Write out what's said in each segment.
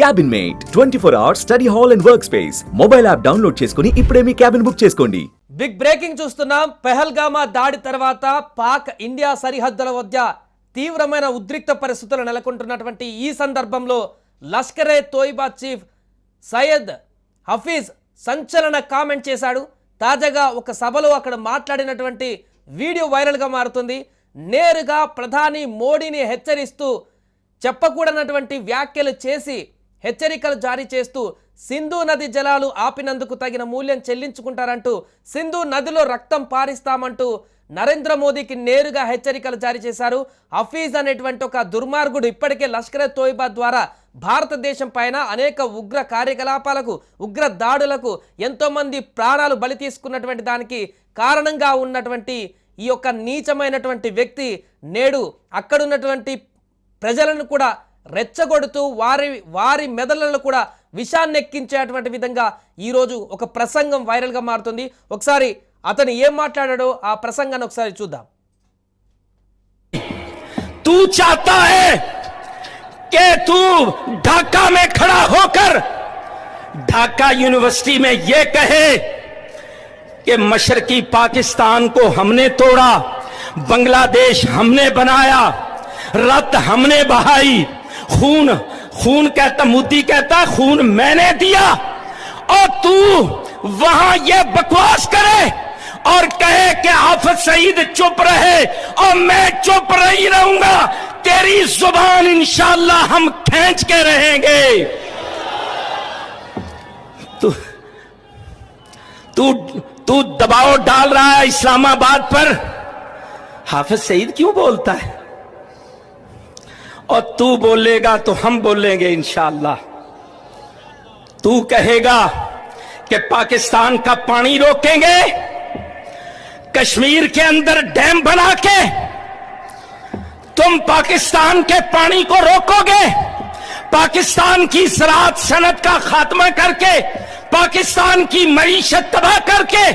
Cabin mate twenty four hours study hall and work space mobile app download చేసుకుని ఇప్పుడే మీ cabin book చేసుకోండి. Big breaking చూస్తున్నాం. పెహల్గామా దాడి తర్వాత పాక్ ఇండియా సరిహద్దుల వద్ద తీవ్రమైన ఉద్రిక్త పరిస్థితులు నెలకొంటున్నటువంటి ఈ సందర్భంలో లష్కరే తోయిబా చీఫ్ సయ్యద్ హఫీజ్ సంచలన కామెంట్ చేశాడు. తాజాగా ఒక సభలో అక్కడ మాట్లాడినటువంటి వీడియో వైరల్గా మారుతుంది. నేరుగా ప్రధాని మోడీని హెచ్చరిస్తూ చెప్పకూడనటువంటి వ్యాఖ్యలు చేసి హెచ్చరికలు జారీ చేస్తూ సింధు నది జలాలు ఆపినందుకు తగిన మూల్యం చెల్లించుకుంటారంటూ సింధు నదిలో రక్తం పారిస్తామంటూ నరేంద్ర మోదీకి నేరుగా హెచ్చరికలు జారీ చేశారు. హఫీజ్ అనేటువంటి ఒక దుర్మార్గుడు ఇప్పటికే లష్కరే తోయిబా ద్వారా భారతదేశం పైన అనేక ఉగ్ర కార్యకలాపాలకు ఉగ్ర దాడులకు ఎంతోమంది ప్రాణాలు బలి తీసుకున్నటువంటి దానికి కారణంగా ఉన్నటువంటి ఈ యొక్క నీచమైనటువంటి వ్యక్తి నేడు అక్కడున్నటువంటి ప్రజలను కూడా రెచ్చగొడుతూ వారి వారి మెదళ్లను కూడా విషాన్ని ఎక్కించేటువంటి విధంగా ఈరోజు ఒక ప్రసంగం వైరల్గా మారుతుంది ఒకసారి అతను ఏం మాట్లాడాడో ఆ ప్రసంగాన్ని ఒకసారి చూద్దాం तू चाहता है कि तू ढाका में खड़ा होकर ढाका यूनिवर्सिटी में यह कहे कि मशरकी पाकिस्तान को हमने तोड़ा बांग्लादेश हमने बनाया रत हमने बहाई خون خون کہتا مودی کہتا خون میں نے دیا۔ اور تو وہاں یہ بکواس کرے اور کہے کہ حافظ سعید چپ رہے اور میں چپ رہی رہوں گا۔ تیری زبان انشاءاللہ ہم کھینچ کے رہیں گے۔ تو تو, تو دباؤ ڈال رہا ہے اسلام آباد پر۔ حافظ سعید کیوں بولتا ہے؟ اور تو بولے گا تو ہم بولیں گے انشاءاللہ۔ تو کہے گا کہ پاکستان کا پانی روکیں گے، کشمیر کے اندر ڈیم بنا کے تم پاکستان کے پانی کو روکو گے۔ پاکستان کی سرات سنت کا خاتمہ کر کے، پاکستان کی معیشت تباہ کر کے،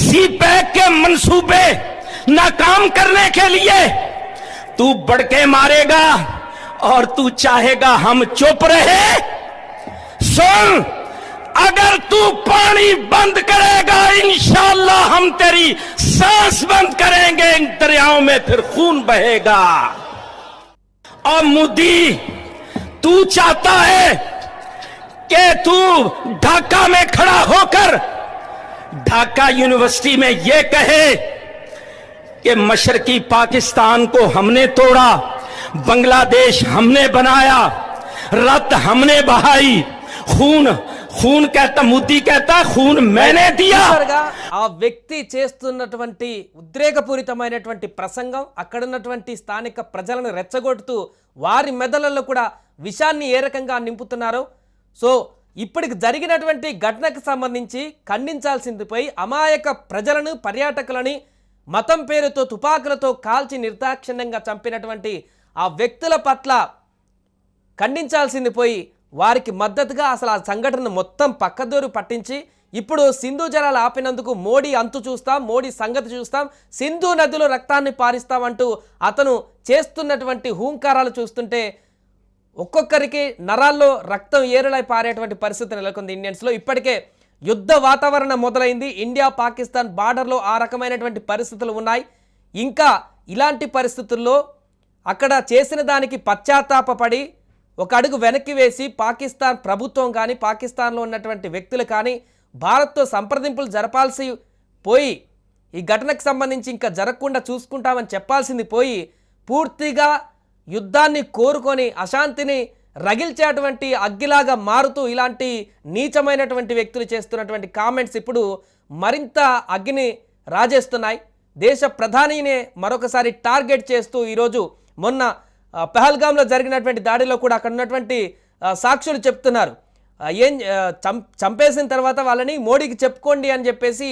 سی پیک کے منصوبے ناکام کرنے کے لیے تو بڑکے مارے گا اور تو چاہے گا ہم چپ رہے۔ سن، اگر تو پانی بند کرے گا، انشاءاللہ ہم تیری سانس بند کریں گے، ان دریاؤں میں پھر خون بہے گا۔ اور مودی، تو چاہتا ہے کہ تو ڈھاکہ میں کھڑا ہو کر، ڈھاکہ یونیورسٹی میں یہ کہے कि मशरकी पाकिस्तान को हमने तोड़ा बांग्लादेश हमने बनाया रत हमने बहाई खून खून कहता मोदी कहता खून मैंने दिया చూశారుగా ఆ వ్యక్తి చేస్తున్నటువంటి ఉద్రేకపూరితమైనటువంటి ప్రసంగం అక్కడున్నటువంటి స్థానిక ప్రజలను రెచ్చగొడుతూ వారి మెదళ్ళలో కూడా విషాన్ని ఏ రకంగా నింపుతున్నారో సో ఇప్పటికి జరిగినటువంటి ఘటనకు సంబంధించి ఖండించాల్సింది పోయి అమాయక ప్రజలను పర్యాటకులని మతం పేరుతో తుపాకులతో కాల్చి నిర్దాక్షిణ్యంగా చంపినటువంటి ఆ వ్యక్తుల పట్ల ఖండించాల్సింది పోయి వారికి మద్దతుగా అసలు ఆ సంఘటన మొత్తం పక్కదోరు పట్టించి ఇప్పుడు సింధు జలాలు ఆపినందుకు మోడీ అంతు చూస్తాం మోడీ సంగతి చూస్తాం సింధు నదిలో రక్తాన్ని పారిస్తామంటూ అతను చేస్తున్నటువంటి హూంకారాలు చూస్తుంటే ఒక్కొక్కరికి నరాల్లో రక్తం ఏరులై పారేటువంటి పరిస్థితి నెలకొంది. ఇండియన్స్లో ఇప్పటికే యుద్ధ వాతావరణం మొదలైంది. ఇండియా పాకిస్తాన్ బార్డర్లో ఆ రకమైనటువంటి పరిస్థితులు ఉన్నాయి. ఇంకా ఇలాంటి పరిస్థితుల్లో అక్కడ చేసిన దానికి పశ్చాత్తాపపడి ఒక అడుగు వెనక్కి వేసి పాకిస్తాన్ ప్రభుత్వం కానీ పాకిస్తాన్లో ఉన్నటువంటి వ్యక్తులు కానీ భారత్తో సంప్రదింపులు జరపాల్సి పోయి ఈ ఘటనకు సంబంధించి ఇంకా జరగకుండా చూసుకుంటామని చెప్పాల్సింది పోయి పూర్తిగా యుద్ధాన్ని కోరుకొని అశాంతిని రగిల్చేటువంటి అగ్గిలాగా మారుతూ ఇలాంటి నీచమైనటువంటి వ్యక్తులు చేస్తున్నటువంటి కామెంట్స్ ఇప్పుడు మరింత అగ్గిని రాజేస్తున్నాయి. దేశ ప్రధానినే మరొకసారి టార్గెట్ చేస్తూ ఈరోజు మొన్న పెహల్గాంలో జరిగినటువంటి దాడిలో కూడా అక్కడ ఉన్నటువంటి సాక్షులు చెప్తున్నారు. ఏం చం చంపేసిన తర్వాత వాళ్ళని మోడీకి చెప్పుకోండి అని చెప్పేసి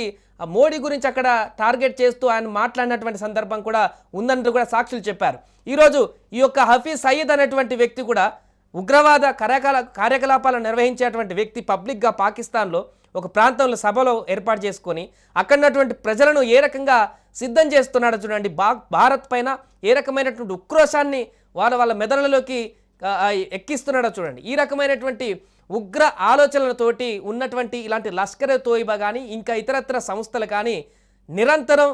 మోడీ గురించి అక్కడ టార్గెట్ చేస్తూ ఆయన మాట్లాడినటువంటి సందర్భం కూడా ఉందంటూ కూడా సాక్షులు చెప్పారు. ఈరోజు ఈ యొక్క హఫీజ్ సయీద్ అనేటువంటి వ్యక్తి కూడా ఉగ్రవాద కార్యకలా కార్యకలాపాలు నిర్వహించేటువంటి వ్యక్తి పబ్లిక్గా పాకిస్తాన్లో ఒక ప్రాంతంలో సభలో ఏర్పాటు చేసుకొని అక్కడ ఉన్నటువంటి ప్రజలను ఏ రకంగా సిద్ధం చేస్తున్నాడో చూడండి. బా భారత్ పైన ఏ రకమైనటువంటి ఉక్రోషాన్ని వాళ్ళ వాళ్ళ మెదడులలోకి ఎక్కిస్తున్నాడో చూడండి. ఈ రకమైనటువంటి ఉగ్ర ఆలోచనలతోటి ఉన్నటువంటి ఇలాంటి లష్కర్ తోయిబా కానీ ఇంకా ఇతరత్ర సంస్థలు కానీ నిరంతరం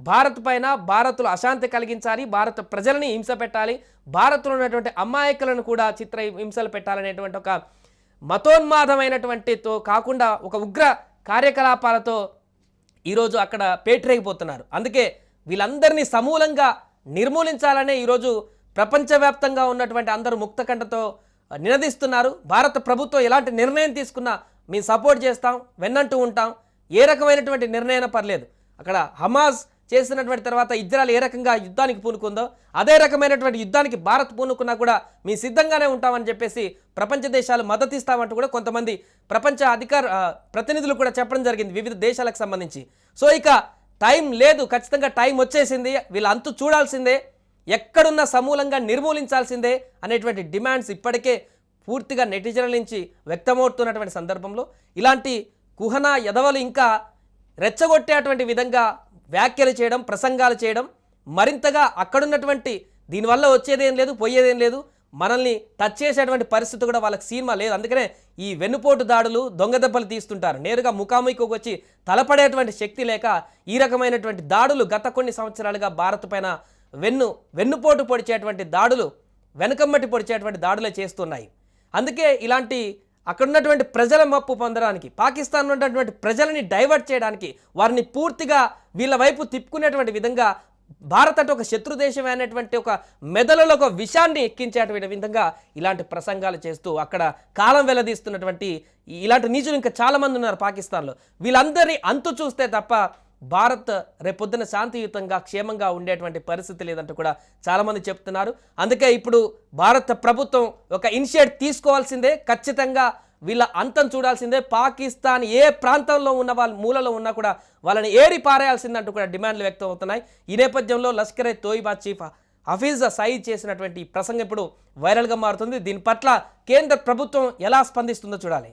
భారత్ పైన భారత్లో అశాంతి కలిగించాలి భారత ప్రజలని హింస పెట్టాలి భారత్లో ఉన్నటువంటి అమాయకులను కూడా చిత్ర హింసలు పెట్టాలనేటువంటి ఒక మతోన్మాదమైనటువంటితో కాకుండా ఒక ఉగ్ర కార్యకలాపాలతో ఈరోజు అక్కడ పేటరేగిపోతున్నారు. అందుకే వీళ్ళందరినీ సమూలంగా నిర్మూలించాలనే ఈరోజు ప్రపంచవ్యాప్తంగా ఉన్నటువంటి అందరూ ముక్తకంఠతో నినదిస్తున్నారు. భారత ప్రభుత్వం ఎలాంటి నిర్ణయం తీసుకున్నా మేము సపోర్ట్ చేస్తాం వెన్నంటూ ఉంటాం. ఏ రకమైనటువంటి నిర్ణయం పర్లేదు. అక్కడ హమాజ్ చేసినటువంటి తర్వాత ఇజ్రాయల్ ఏ రకంగా యుద్ధానికి పూనుకుందో అదే రకమైనటువంటి యుద్ధానికి భారత్ పూనుకున్నా కూడా మీ సిద్ధంగానే ఉంటామని చెప్పేసి ప్రపంచ దేశాలు మద్దతిస్తామంటూ కూడా కొంతమంది ప్రపంచ అధికార ప్రతినిధులు కూడా చెప్పడం జరిగింది వివిధ దేశాలకు సంబంధించి. సో ఇక టైం లేదు ఖచ్చితంగా టైం వచ్చేసింది వీళ్ళ అంతు చూడాల్సిందే ఎక్కడున్న సమూలంగా నిర్మూలించాల్సిందే అనేటువంటి డిమాండ్స్ ఇప్పటికే పూర్తిగా నెటిజన్ల నుంచి వ్యక్తమవుతున్నటువంటి సందర్భంలో ఇలాంటి కుహన ఎదవలు ఇంకా రెచ్చగొట్టేటువంటి విధంగా వ్యాఖ్యలు చేయడం ప్రసంగాలు చేయడం మరింతగా అక్కడున్నటువంటి దీనివల్ల వచ్చేదేం లేదు పోయేదేం లేదు మనల్ని టచ్ చేసేటువంటి పరిస్థితి కూడా వాళ్ళకి సినిమా లేదు. అందుకనే ఈ వెన్నుపోటు దాడులు దొంగ దెబ్బలు తీస్తుంటారు. నేరుగా ముఖాముఖికి వచ్చి తలపడేటువంటి శక్తి లేక ఈ రకమైనటువంటి దాడులు గత కొన్ని సంవత్సరాలుగా భారత్ పైన వెన్ను వెన్నుపోటు పొడిచేటువంటి దాడులు వెనకమ్మటి పొడిచేటువంటి దాడులే చేస్తున్నాయి. అందుకే ఇలాంటి అక్కడ ఉన్నటువంటి ప్రజల మప్పు పొందడానికి పాకిస్తాన్ ఉన్నటువంటి ప్రజలని డైవర్ట్ చేయడానికి వారిని పూర్తిగా వీళ్ళ వైపు తిప్పుకునేటువంటి విధంగా భారత్ అంటే ఒక శత్రు దేశమే అనేటువంటి ఒక మెదడులో ఒక విషాన్ని ఎక్కించేటువంటి విధంగా ఇలాంటి ప్రసంగాలు చేస్తూ అక్కడ కాలం వెలదీస్తున్నటువంటి ఇలాంటి నీచులు ఇంకా చాలామంది ఉన్నారు పాకిస్తాన్లో. వీళ్ళందరినీ అంతు చూస్తే తప్ప భారత్ రేపొద్దున శాంతియుతంగా క్షేమంగా ఉండేటువంటి పరిస్థితి లేదంటూ కూడా చాలామంది చెప్తున్నారు. అందుకే ఇప్పుడు భారత ప్రభుత్వం ఒక ఇనిషియేట్ తీసుకోవాల్సిందే ఖచ్చితంగా వీళ్ళ అంతం చూడాల్సిందే. పాకిస్తాన్ ఏ ప్రాంతంలో ఉన్న వాళ్ళ మూలలో ఉన్నా కూడా వాళ్ళని ఏరి పారేయాల్సిందంటూ కూడా డిమాండ్లు వ్యక్తం అవుతున్నాయి. ఈ నేపథ్యంలో లష్కరే తోయిబా చీఫ్ హఫీజ్ సయీద్ చేసినటువంటి ఈ ప్రసంగం ఇప్పుడు వైరల్గా మారుతుంది. దీని పట్ల కేంద్ర ప్రభుత్వం ఎలా స్పందిస్తుందో చూడాలి.